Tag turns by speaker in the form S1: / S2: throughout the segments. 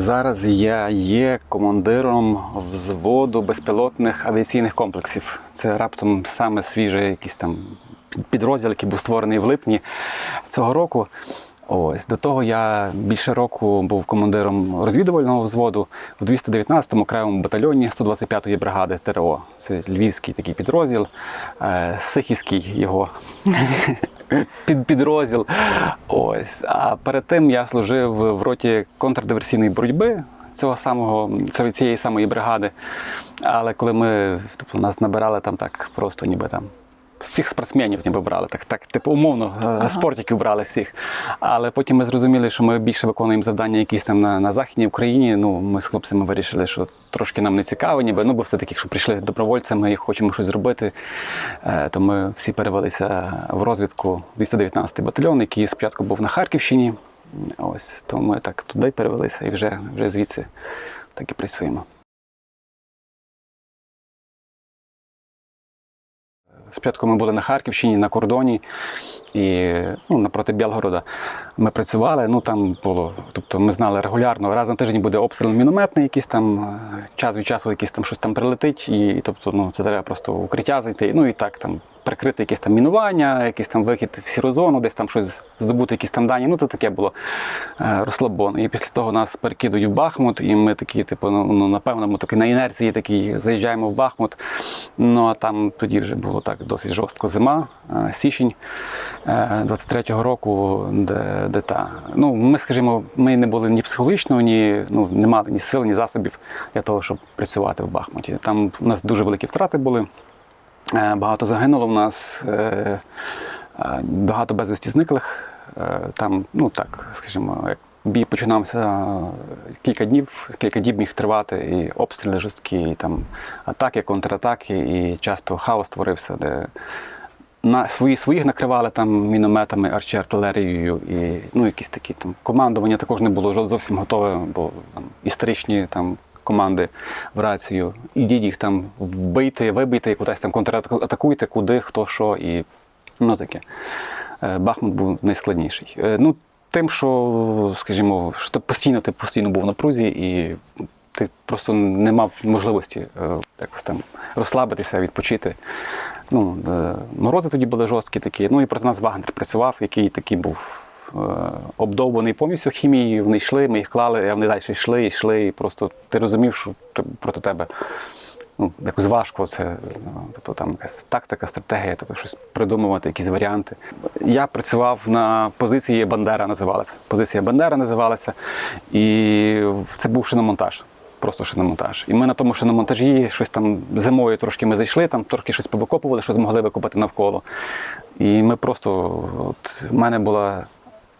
S1: Зараз я є командиром взводу безпілотних авіаційних комплексів. Це раптом саме свіжий якийсь там підрозділ, який був створений в липні цього року. Ось до того я більше року був командиром розвідувального взводу у 219-му окремому батальйоні 125-ї бригади ТРО. Це львівський такий підрозділ, е, Сихівський його під, підрозділ. Ось. А перед тим я служив в роті контрдиверсійної боротьби. Цього самого цієї самої бригади. Але коли ми тобто, нас набирали там так просто, ніби там всіх спортсменів ніби брали, так, так типу умовно, ага. спортиків брали всіх. Але потім ми зрозуміли, що ми більше виконуємо завдання якісь там на, на Західній Україні. Ну, ми з хлопцями вирішили, що трошки нам не цікаво, ніби ну, бо все-таки, якщо прийшли добровольцями і хочемо щось зробити, е, то ми всі перевелися в розвідку 219 батальйон, який спочатку був на Харківщині. Ось, то ми так туди перевелися і вже, вже звідси так і працюємо. Спочатку ми були на Харківщині, на кордоні і ну, напроти Білгорода. Ми працювали, ну там було, тобто ми знали регулярно, раз на тиждень буде обстріл мінометний, якийсь там е, час від часу якийсь там щось там прилетить, і, і тобто, ну, це треба просто укриття зайти. Ну і так там прикрити якесь там мінування, якийсь там вихід в сіру зону, десь там щось здобути, якісь там дані. Ну, це таке було е, розслабон. І після того нас перекидують в Бахмут, і ми такі, типу, ну, ну напевно, ми такі на інерції такі заїжджаємо в Бахмут. Ну а там тоді вже було так досить жорстко зима, е, січень е, 23-го року, де, де та. Ну, ми, скажімо, ми не були ні психологічно, ні ну, не мали ні сил, ні засобів для того, щоб працювати в Бахмуті. Там у нас дуже великі втрати були. Е, Багато загинуло в нас, е, е, багато безвісті зниклих. Там, ну так, скажімо, як бій починався кілька днів, кілька діб міг тривати, і обстріли жорсткі, і там атаки, контратаки, і часто хаос творився, де на свої своїх накривали там мінометами, арчі-артилерією, і ну, якісь такі там командування також не було зовсім готове, бо там історичні там команди в рацію. Ідіть їх там вбийте, вибийте, кудись там контратакуйте, куди, хто що, і ну таке. Е, Бахмут був найскладніший. Е, Ну, тим, що, скажімо, що ти постійно ти постійно був в напрузі, і ти просто не мав можливості е, якось там розслабитися, відпочити. Ну, морози тоді були жорсткі такі. Ну і проти нас Вагнер працював, який такий був обдовбаний повністю хімією. Вони йшли, ми їх клали, а вони далі йшли, йшли. І просто ти розумів, що проти тебе ну, якось важко це, тобто там якась тактика, стратегія, тобто щось придумувати, якісь варіанти. Я працював на позиції Бандера називалася. Позиція Бандера називалася, і це був шиномонтаж. Просто шиномонтаж. І ми на тому шиномонтажі щось там зимою трошки ми зайшли, там трошки щось повикопували, що змогли викопати навколо. І ми просто, от в мене була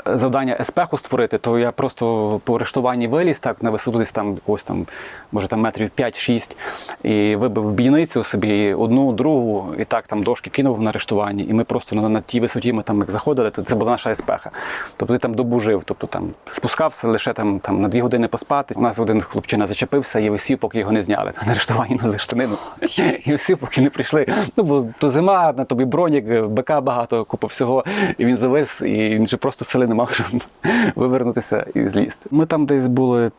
S1: завдання еспеху створити, то я просто по рештуванні виліз так на висоту десь там якогось там, може там метрів 5-6, і вибив бійницю собі одну, другу, і так там дошки кинув на рештуванні. І ми просто на, на тій висоті ми там як заходили, то це була наша еспеха. Тобто ти там добу жив, тобто там спускався лише там, там на дві години поспати. У нас один хлопчина зачепився і висів, поки його не зняли на рештуванні на штанину. І висів, поки не прийшли. Ну, бо то зима, на тобі бронік, БК багато, купа всього. І він завис, і він же просто сили не мав, щоб вивернутися і злізти. Ми там десь були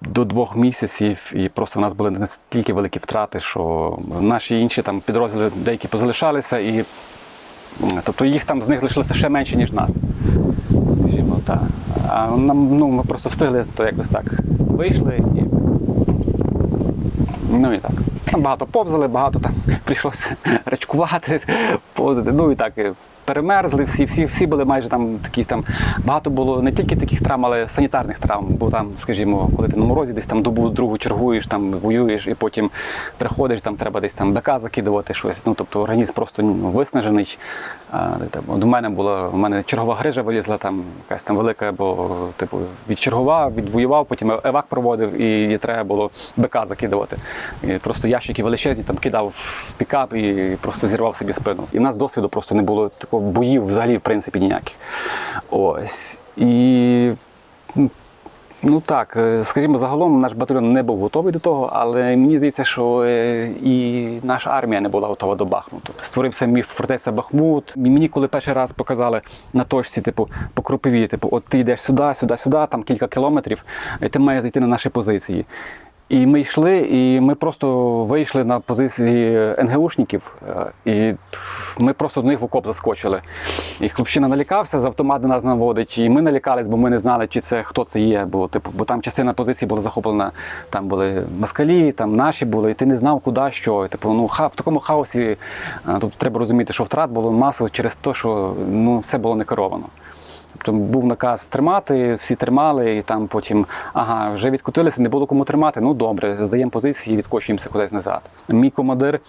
S1: до двох місяців, і просто в нас були настільки великі втрати, що наші інші там підрозділи деякі позалишалися, і тобто їх там з них лишилося ще менше, ніж нас. Скажімо так. А нам ну, ми просто встигли, то якось так вийшли і. Ну і так. Там багато повзали, багато там прийшлося рачкувати, повзати. Ну і так. І Перемерзли всі, всі, всі були майже там такі там. Багато було не тільки таких травм, але санітарних травм. Бо там, скажімо, коли ти на морозі десь там добу другу чергуєш, там воюєш, і потім приходиш, там треба десь там БК закидувати щось. Ну тобто організм просто ну, виснажений. Там, от у мене була, у мене чергова грижа вилізла, там якась там велика, бо типу відчергував, відвоював, потім евак проводив, і треба було БК закидувати. І просто ящики величезні там кидав в пікап і просто зірвав собі спину. І в нас досвіду просто не було такого боїв взагалі, в принципі, ніяких. Ось. І Ну так, е, скажімо, загалом наш батальйон не був готовий до того, але мені здається, що е, і наша армія не була готова до Бахмуту. Створився міф фортеця Бахмут. Мені, коли перший раз показали на точці, типу, по кропиві, типу, от ти йдеш сюди, сюди, сюди, там кілька кілометрів, і ти маєш зайти на наші позиції. І ми йшли, і ми просто вийшли на позиції НГУшників, е, і ми просто до них в окоп заскочили. І хлопчина налякався, з автомата нас наводить, і ми налякались, бо ми не знали, чи це хто це є. Бо, типу, бо там частина позиції була захоплена, там були москалі, там наші були, і ти не знав, куди що. І, Типу, ну, ха, в такому хаосі е, тут треба розуміти, що втрат було масово через те, що ну, все було не керовано. Тобто був наказ тримати, всі тримали, і там потім, ага, вже відкотилися, не було кому тримати. Ну добре, здаємо позиції, відкочуємося кудись назад. Мій командир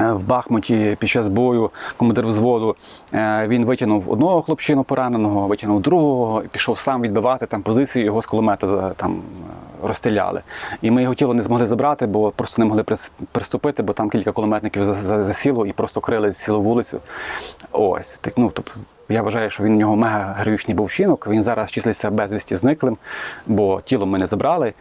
S1: е, в Бахмуті під час бою, командир взводу, е, він витягнув одного хлопчину пораненого, витягнув другого і пішов сам відбивати там позицію, його з кулемета там е, розстріляли. І ми його тіло не змогли забрати, бо просто не могли прис- приступити, бо там кілька кулеметників за- за- засіло і просто крили цілу вулицю. Ось так, ну тобто. Я вважаю, що він у нього мега героїчний був вчинок. Він зараз числиться безвісті зниклим, бо тіло ми не забрали.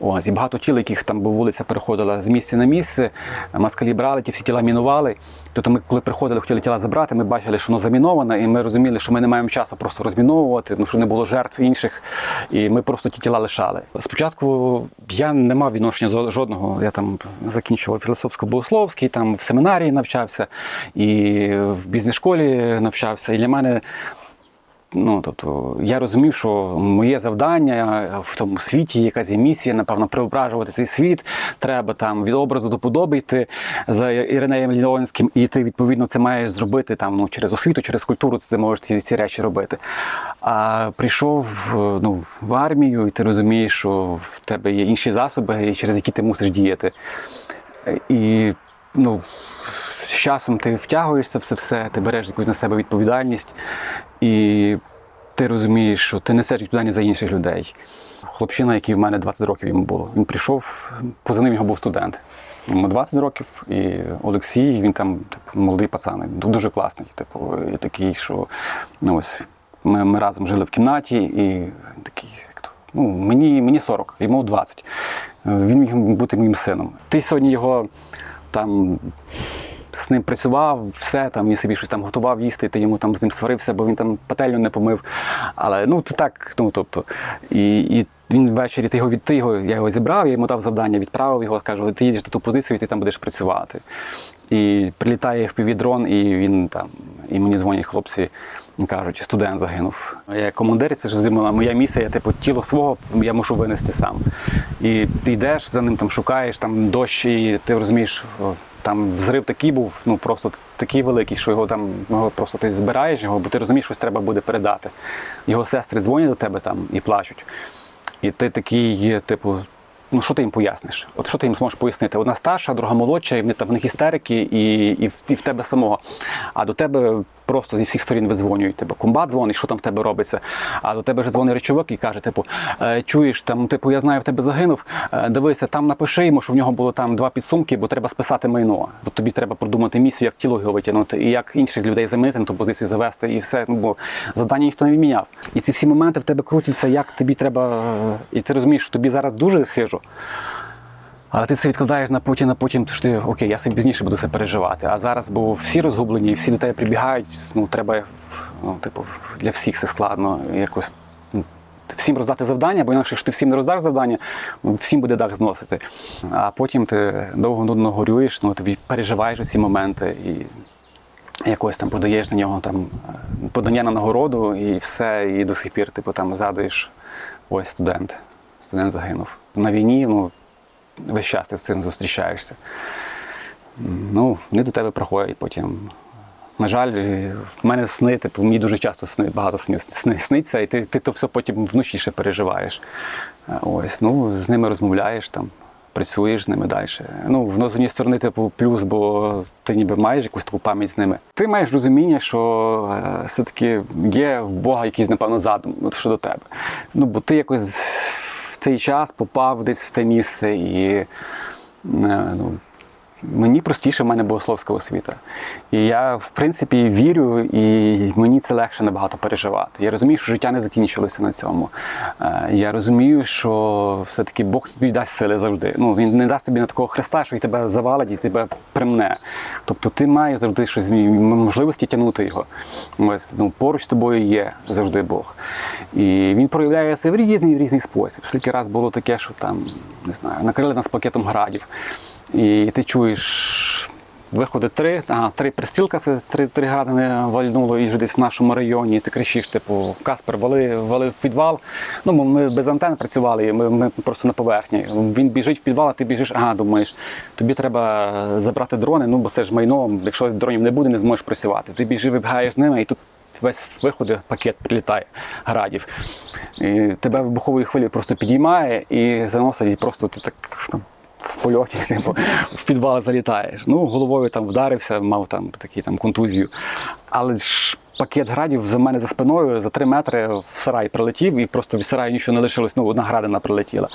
S1: Ось, і багато тіл, яких там бо вулиця переходила з місця на місце, москалі брали, ті всі тіла мінували. Тобто ми, коли приходили, хотіли тіла забрати, ми бачили, що воно заміноване, і ми розуміли, що ми не маємо часу просто розміновувати, ну що не було жертв інших, і ми просто ті тіла лишали. Спочатку я не мав відношення жодного. Я там закінчував філософсько-богословський, там в семінарії навчався, і в бізнес-школі навчався. І для мене Ну, тобто, я розумів, що моє завдання в тому світі, якась є місія, напевно, преображувати цей світ. Треба там від образу до подоби йти за Іринеєм Ліонським, і ти відповідно це маєш зробити там ну, через освіту, через культуру. Це ти можеш ці, ці речі робити. А прийшов е, ну, в армію, і ти розумієш, що в тебе є інші засоби, через які ти мусиш діяти. І ну, з часом ти втягуєшся в це все, ти береш якусь на себе відповідальність, і ти розумієш, що ти несеш відповідальність за інших людей. Хлопчина, який в мене 20 років йому було, він прийшов, поза ним його був студент. Йому 20 років, і Олексій, він там типу, молодий пацан, дуже класний. Типу, і такий, що ну, ось, ми, ми разом жили в кімнаті, і такий, як то, ну, мені, мені 40, йому 20. Він міг бути моїм сином. Ти сьогодні його там з ним працював, все там він собі щось там готував їсти, ти йому там з ним сварився, бо він там пательню не помив. Але ну так, ну тобто, і, і він ввечері ти його від ти його, я його зібрав, я йому дав завдання, відправив його, кажу, ти їдеш на ту позицію, і ти там будеш працювати. І прилітає дрон, і він там, і мені дзвонять хлопці. Кажуть, студент загинув. Я командир, це ж моя місія, я типу тіло свого я мушу винести сам. І ти йдеш за ним, там шукаєш, там дощ, і ти розумієш, там взрив такий був, ну просто такий великий, що його там його просто ти збираєш його, бо ти розумієш, щось треба буде передати. Його сестри дзвонять до тебе там і плачуть. І ти такий, типу, ну що ти їм поясниш? От що ти їм зможеш пояснити? Одна старша, друга молодша, і вони там в них істерики, і, і, в, і в тебе самого. А до тебе просто зі всіх сторін визвонюють. Типу, комбат дзвонить, що там в тебе робиться. А до тебе вже дзвонить речовик і каже: типу, «Е, чуєш, там, типу, я знаю, в тебе загинув. е, Дивися, там напиши йому, що в нього було там два підсумки, бо треба списати майно. То тобі треба продумати місію, як тіло його витягнути, і як інших людей замінити на ту позицію завести, і все. Ну, бо завдання ніхто не відміняв. І ці всі моменти в тебе крутяться, як тобі треба. е, І ти розумієш, що тобі зараз дуже хижо. Але ти це відкладаєш на потім, на потім, що ти окей, я собі пізніше буду це переживати. А зараз, бо всі розгублені, всі до тебе прибігають. Ну треба, ну, типу, для всіх це складно. Якось ну, всім роздати завдання, бо інакше, якщо ти всім не роздаш завдання, всім буде дах зносити. А потім ти довго нудно горюєш, ну тобі переживаєш ці моменти і якось там подаєш на нього там е, подання на нагороду і все, і до сих пір, типу, там згадуєш, ось студент. Студент загинув. На війні, ну, весь час ти з цим зустрічаєшся. Ну, вони до тебе приходять потім. На жаль, в мене сни, типу, мені дуже часто сни, багато снів сни, сниться, і ти, ти то все потім вночі ще переживаєш. Ось, ну, з ними розмовляєш там, працюєш з ними далі. Ну, воно з однієї сторони, типу, плюс, бо ти ніби маєш якусь таку пам'ять з ними. Ти маєш розуміння, що е, все-таки є в Бога якийсь, напевно, задум щодо тебе. Ну, бо ти якось цей час попав десь в це місце і. е, Ну, Мені простіше, в мене богословська освіта. І я, в принципі, вірю, і мені це легше набагато переживати. Я розумію, що життя не закінчилося на цьому. Е, Я розумію, що все-таки Бог тобі дасть сили завжди. Ну, Він не дасть тобі на такого хреста, що й тебе завалить і тебе примне. Тобто ти маєш завжди щось можливості тягнути його. Ось, ну, поруч з тобою є завжди Бог. І він проявляє себе в різний в різний спосіб. Скільки раз було таке, що там, не знаю, накрили нас пакетом градів. І ти чуєш, виходить три, ага, три пристілка, це три, три гради не вальнуло і вже десь в нашому районі. І ти кричиш, типу, Каспер, вали, вали в підвал. Ну, ми без антен працювали, ми, ми просто на поверхні. Він біжить в підвал, а ти біжиш, ага, думаєш, тобі треба забрати дрони, ну бо це ж майно, якщо дронів не буде, не зможеш працювати. Ти біжи, вибігаєш з ними, і тут весь виходить, пакет прилітає градів. І тебе вибухової хвилі просто підіймає і заносить, і просто ти так там, в польоті, типу, в підвал залітаєш. Ну, головою там вдарився, мав там такі там контузію. Але ж пакет градів за мене за спиною за три метри в сарай прилетів, і просто від сараю нічого не лишилось, ну, одна градина прилетіла.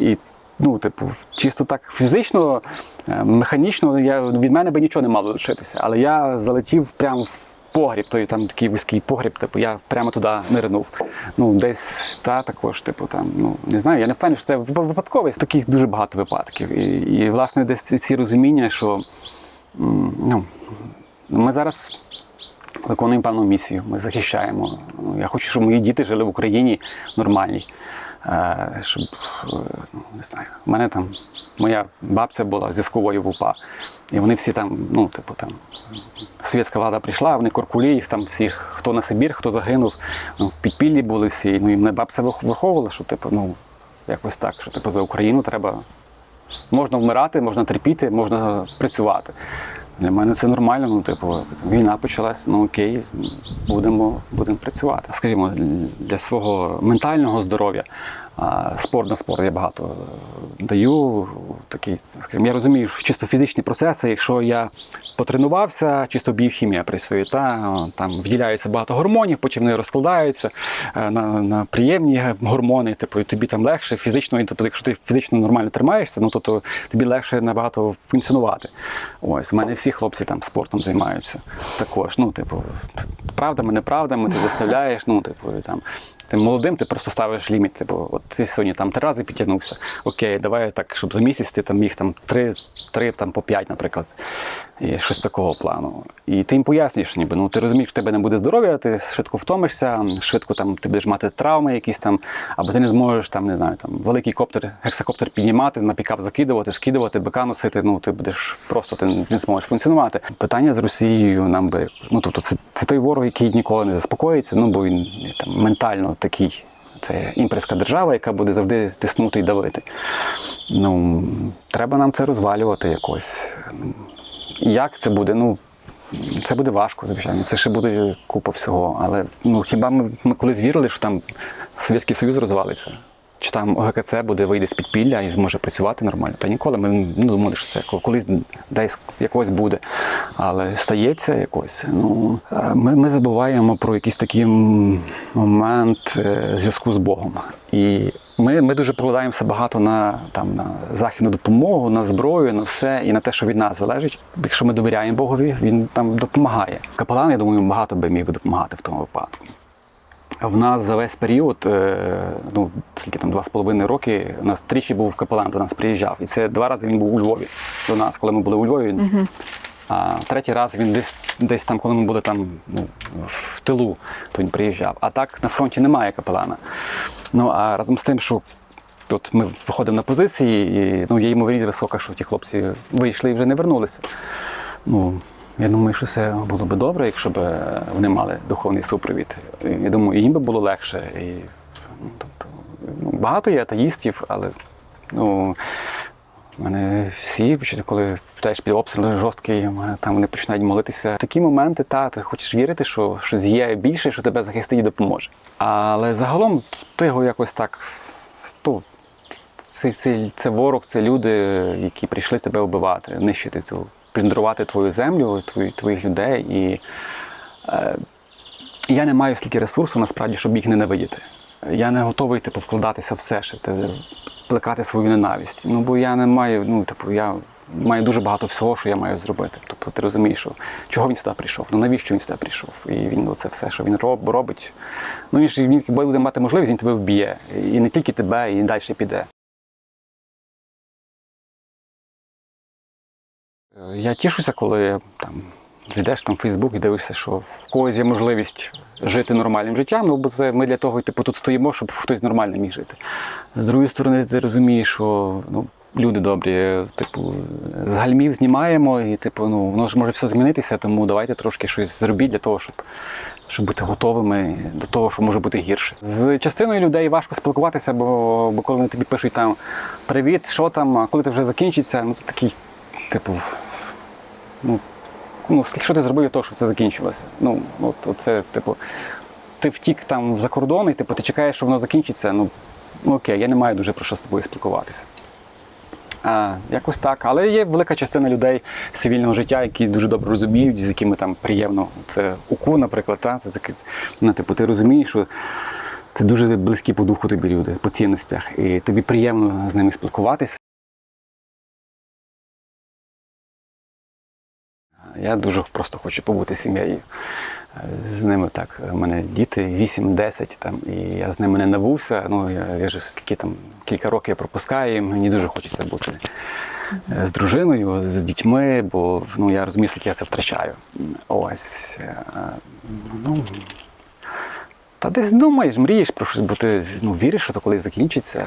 S1: І Ну, типу, чисто так фізично, е, механічно я, від мене би нічого не мало лишитися. Але я залетів прямо в погріб, той там такий вузький погріб, типу, я прямо туди нирнув. Ну, десь та також, типу, там, ну не знаю, я не впевнений, що це вип- випадковість. Таких дуже багато випадків. І, і власне, десь ці розуміння, що ну, ми зараз виконуємо певну місію, ми захищаємо. Ну, Я хочу, щоб мої діти жили в Україні нормальній. Е, Щоб, е, не знаю, у мене там моя бабця була зв'язковою в УПА. І вони всі там, ну, типу, там, совєтська влада прийшла, вони куркулі, їх там всіх, хто на Сибір, хто загинув, ну, в підпіллі були всі. Ну, і мене бабця виховувала, що типу, ну, якось так, що типу, за Україну треба можна вмирати, можна терпіти, можна працювати. Для мене це нормально. Ну, типу, війна почалась, ну окей, будемо, будемо працювати. Скажімо, для свого ментального здоров'я спорт на спорт я багато е, даю. Такий, скажімо, я розумію, що чисто фізичні процеси, якщо я потренувався, чисто біохімія працює, та, там виділяється багато гормонів, потім вони розкладаються е, на, на приємні гормони, типу, тобі там легше фізично, тобто, якщо ти фізично нормально тримаєшся, ну то, то тобі легше набагато функціонувати. Ось, у мене всі хлопці там спортом займаються також. Ну, типу, правдами, неправдами, ти заставляєш, ну, типу, там. Ти молодим, ти просто ставиш ліміт. Типу, от ти сьогодні там три рази підтягнувся. Окей, давай так, щоб за місяць ти там міг там три, три там по п'ять, наприклад. І щось такого плану. І ти їм пояснюєш, ніби ну ти розумієш, що тебе не буде здоров'я, ти швидко втомишся, швидко там ти будеш мати травми якісь там, або ти не зможеш там, не знаю, там великий коптер, гексакоптер піднімати, на пікап закидувати, скидувати, бика носити. Ну ти будеш просто ти не зможеш функціонувати. Питання з Росією нам би ну тобто це, це той ворог, який ніколи не заспокоїться, ну бо він там ментально такий. Це імперська держава, яка буде завжди тиснути і давити. Ну, треба нам це розвалювати якось. Як це буде? Ну, це буде важко, звичайно. Це ще буде купа всього. Але ну, хіба ми, ми колись вірили, що там Совєтський Союз розвалиться? Чи там ОГКЦ буде вийде з підпілля і зможе працювати нормально? Та ніколи. Ми ну, думали, що це колись десь якось буде. Але стається якось. Ну, е, ми, ми забуваємо про якийсь такий момент е, зв'язку з Богом. І ми, ми дуже покладаємося багато на, там, на західну допомогу, на зброю, на все і на те, що від нас залежить. Якщо ми довіряємо Богові, він там допомагає. Капелан, я думаю, багато би міг би допомагати в тому випадку. В нас за весь період, е, ну скільки там два з половиною роки, у нас тричі був капелан, до нас приїжджав. І це два рази він був у Львові до нас, коли ми були у Львові. Він, А третій раз він десь десь там, коли ми були там ну, в тилу, то він приїжджав. А так на фронті немає капелана. Ну а разом з тим, що От ми виходимо на позиції, і ну, є ймовірність висока, що ті хлопці вийшли і вже не вернулися. Ну, я думаю, що це було б добре, якщо б е, вони мали духовний супровід. Я думаю, і їм би було легше. І, ну, тобто, ну, багато є атеїстів, але ну, в мене всі, коли питаєш під обстріл жорсткий, там вони починають молитися. Такі моменти, та, ти хочеш вірити, що щось є більше, що тебе захистить і допоможе. Але загалом ти його якось так. Ну, це, це, це ворог, це люди, які прийшли тебе вбивати, нищити цю, плюндрувати твою землю, твої, твоїх людей. І е, я не маю стільки ресурсу, насправді, щоб їх ненавидіти. Я не готовий типу, вкладатися в все, ще, те, плекати свою ненависть. Ну, бо я не маю, ну, типу, я має дуже багато всього, що я маю зробити. Тобто ти розумієш, що чого він сюди прийшов, ну навіщо він сюди прийшов? І він оце все, що він роб, робить. Ну він ж він буде мати можливість, він тебе вб'є. І не тільки тебе, і далі піде. Я тішуся, коли там йдеш там в Фейсбук і дивишся, що в когось є можливість жити нормальним життям. Ну бо це ми для того, типу, тут стоїмо, щоб хтось нормально міг жити. З другої сторони, ти розумієш, що ну, люди добрі, типу, з гальмів знімаємо, і типу, ну воно ж може все змінитися, тому давайте трошки щось зробіть для того, щоб. Щоб бути готовими до того, що може бути гірше. З частиною людей важко спілкуватися, бо, бо коли вони тобі пишуть там Привіт, що там, а коли ти вже закінчиться, ну ти такий, типу, ну, ну, що ти зробив того, щоб це закінчилося? Ну, от, от це, типу, ти втік там за кордон, і типу, ти чекаєш, що воно закінчиться. Ну, ну окей, я не маю дуже про що з тобою спілкуватися. А, якось так. Але є велика частина людей цивільного життя, які дуже добре розуміють, з якими там приємно. Це УКУ, наприклад, та, це таке, ну, типу, ти розумієш, що це дуже близькі по духу тобі люди, по цінностях, і тобі приємно з ними спілкуватися. Я дуже просто хочу побути сім'єю. З ними так. У мене діти 8-10, там, і я з ними не набувся. Ну, я, я ж скільки там кілька років я пропускаю, мені дуже хочеться бути е, з дружиною, з дітьми, бо ну, я розумію, скільки я це втрачаю. Ось. е, Ну, та десь думаєш, мрієш про щось, бо ти ну, віриш, що то колись закінчиться.